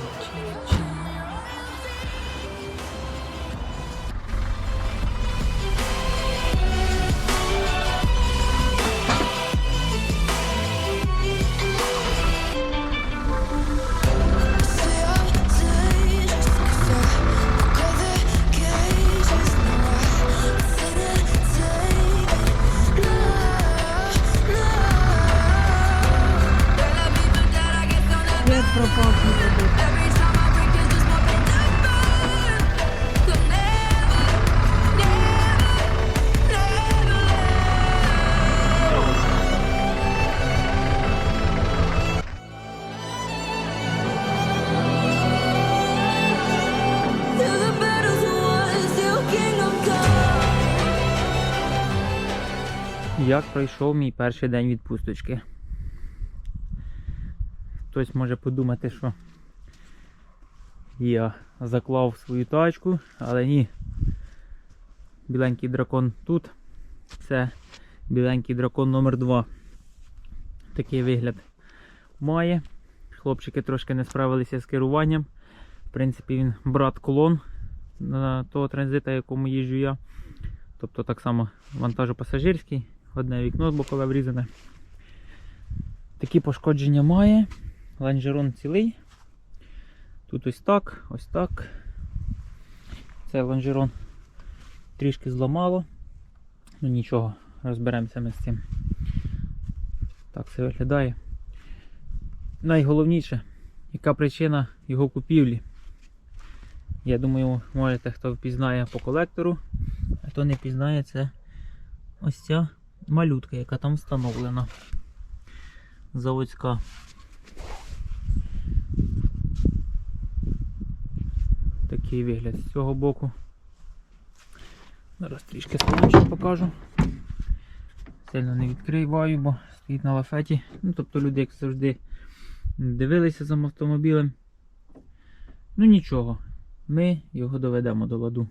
change. Свет пропал. Як пройшов мій перший день відпусточки? Хтось може подумати, що я заклав свою тачку, але ні. Біленький дракон тут. Це біленький дракон номер 2 Такий вигляд має. Хлопчики трошки не справилися з керуванням. В принципі, він брат колон на того транзита, якому їжджу я. Тобто так само вантажопасажирський, одне вікно бокове врізане. Такі пошкодження має. Ланжерон цілий. Тут ось так, ось так. Це лонжерон трішки зламало. Ну нічого, розберемося ми з цим. Так це виглядає. Найголовніше, яка причина його купівлі. Я думаю, можете хто впізнає по колектору, а хто не пізнає, це ось ця малютка, яка там встановлена. Заводська. Такий вигляд з цього боку. Зараз трішки солодше покажу. Сильно не відкриваю, бо стоїть на лафеті. Ну, тобто люди, як завжди, дивилися за автомобілем. Ну нічого, ми його доведемо до ладу.